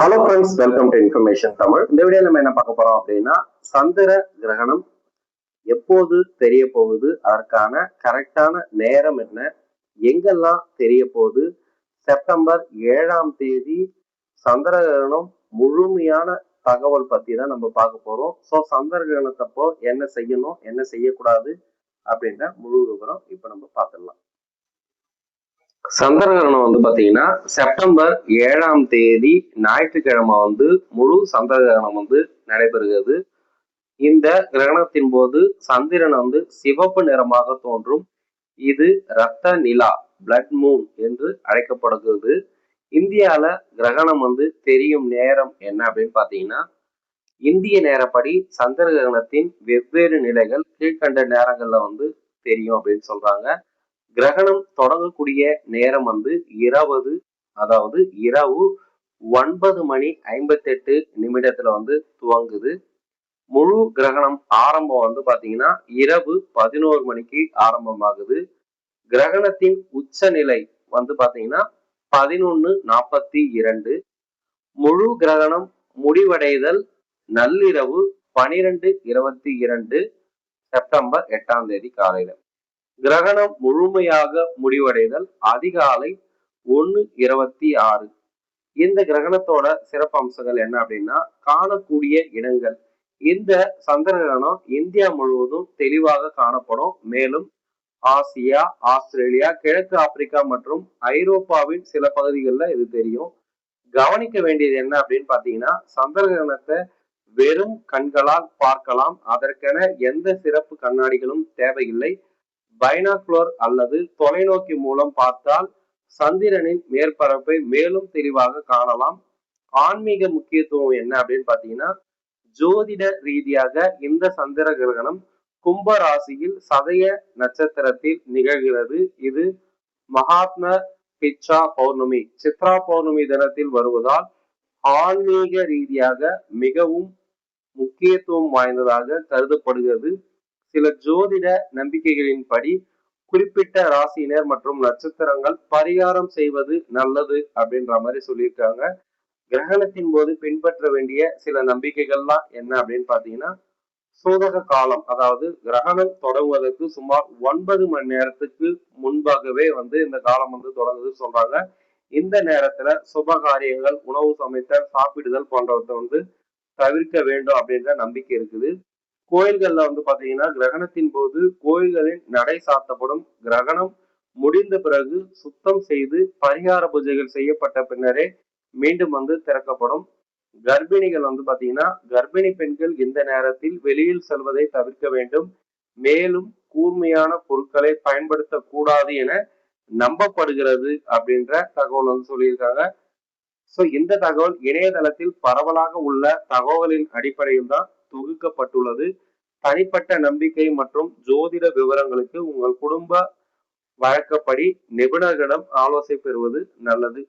Hello friends welcome to information Tamil இந்த video நம்ம என்ன பார்க்க போறோம் அப்படின்னா சந்திர கிரகணம் எப்போது தெரிய போகுது? அதற்கான கரெக்டான நேரம் என்ன? எங்கெல்லாம் தெரிய போகுது? செப்டம்பர் ஏழாம் தேதி சந்திர கிரகணம் முழுமையான தகவல் பத்தி தான் நம்ம பார்க்க போறோம். ஸோ சந்திர கிரகணத்தப்போ என்ன செய்யணும்? என்ன செய்யக்கூடாது? அப்படின்ற முழு விவரம் இப்போ நம்ம பார்த்துடலாம். சந்திரகிரகணம் வந்து பாத்தீங்கன்னா செப்டம்பர் ஏழாம் தேதி ஞாயிற்றுக்கிழமை வந்து முழு சந்திரகிரகணம் வந்து நடைபெறுகிறது. இந்த கிரகணத்தின் போது சந்திரன் வந்து சிவப்பு நிறமாக தோன்றும். இது ரத்த நிலா பிளட் மூன் என்று அழைக்கப்படுகிறது. இந்தியால கிரகணம் வந்து தெரியும் நேரம் என்ன அப்படின்னு பாத்தீங்கன்னா இந்திய நேரப்படி சந்திர கிரகணத்தின் வெவ்வேறு நிலைகள் கீழ்கண்ட நேரங்கள்ல வந்து தெரியும் அப்படின்னு சொல்றாங்க. கிரகணம் தொடங்கக்கூடிய நேரம் வந்து இருபது அதாவது இரவு ஒன்பது மணி ஐம்பத்தெட்டு நிமிடத்துல வந்து துவங்குது. முழு கிரகணம் ஆரம்பம் வந்து பாத்தீங்கன்னா இரவு பதினோரு மணிக்கு ஆரம்பமாகுது. கிரகணத்தின் உச்ச நிலை வந்து பாத்தீங்கன்னா பதினொன்னு நாற்பத்தி இரண்டு. முழு கிரகணம் முடிவடைதல் நள்ளிரவு பனிரெண்டு இருபத்தி இரண்டு செப்டம்பர் எட்டாம் தேதி காலையில. கிரகணம் முழுமையாக முடிவடைதல் அதிகாலை ஒன்னு இருபத்தி ஆறு. இந்த கிரகணத்தோட சிறப்பு அம்சங்கள் என்ன அப்படின்னா காணக்கூடிய இடங்கள். இந்த சந்திர கிரகணம் இந்தியா முழுவதும் தெளிவாக காணப்படும். மேலும் ஆசியா ஆஸ்திரேலியா கிழக்கு ஆப்பிரிக்கா மற்றும் ஐரோப்பாவின் சில பகுதிகளில் இது தெரியும். கவனிக்க வேண்டியது என்ன அப்படின்னு பார்த்தீங்கன்னா சந்திர கிரகணத்தை வெறும் கண்களால் பார்க்கலாம். அதற்கென எந்த சிறப்பு கண்ணாடிகளும் தேவையில்லை. பைனாக்குலர் அல்லது தொலைநோக்கி மூலம் பார்த்தால் சந்திரனின் மேற்பரப்பை மேலும் தெளிவாக காணலாம். ஆன்மீக முக்கியத்துவம் என்ன அப்படின்னு பாத்தீங்கன்னா ஜோதிட ரீதியாக இந்த சந்திர கிரகணம் கும்ப ராசியில் சதய நட்சத்திரத்தில் நிகழ்கிறது. இது மகாத்ம பிச்சா பௌர்ணமி சித்ரா பௌர்ணமி தினத்தில் வருவதால் ஆன்மீக ரீதியாக மிகவும் முக்கியத்துவம் வாய்ந்ததாக கருதப்படுகிறது. சில ஜோதிட நம்பிக்கைகளின்படி குறிப்பிட்ட ராசியினர் மற்றும் நட்சத்திரங்கள் பரிகாரம் செய்வது நல்லது அப்படின்ற மாதிரி சொல்லியிருக்காங்க. கிரகணத்தின் போது பின்பற்ற வேண்டிய சில நம்பிக்கைகள்லாம் என்ன அப்படின்னு பாத்தீங்கன்னா சோதக காலம் அதாவது கிரகணம் தொடங்குவதற்கு சுமார் ஒன்பது மணி நேரத்துக்கு முன்பாகவே வந்து இந்த காலம் வந்து தொடங்குது சொல்றாங்க. இந்த நேரத்துல சுப காரியங்கள் உணவு சமைத்தல் சாப்பிடுதல் போன்றவற்றை வந்து தவிர்க்க வேண்டும் அப்படின்ற நம்பிக்கை இருக்குது. கோயில்கள்ல வந்து பாத்தீங்கன்னா கிரகணத்தின் போது கோயில்களின் நடை சாத்தப்படும். கிரகணம் முடிந்த பிறகு சுத்தம் செய்து பரிகார பூஜைகள் செய்யப்பட்ட பின்னரே மீண்டும் வந்து திறக்கப்படும். கர்ப்பிணிகள் வந்து பாத்தீங்கன்னா கர்ப்பிணி பெண்கள் இந்த நேரத்தில் வெளியில் செல்வதை தவிர்க்க வேண்டும். மேலும் கூர்மையான பொருட்களை பயன்படுத்த கூடாது என நம்பப்படுகிறது அப்படின்ற தகவல் வந்து சொல்லியிருக்காங்க. சோ இந்த தகவல் இணையதளத்தில் பரவலாக உள்ள தகவலின் அடிப்படையில் தான் தொகுக்கப்பட்டுள்ளது. தனிப்பட்ட நம்பிக்கை மற்றும் ஜோதிட விவரங்களுக்கு உங்கள் குடும்ப வழக்கப்படி நிபுணர்களிடம் ஆலோசனை பெறுவது நல்லது.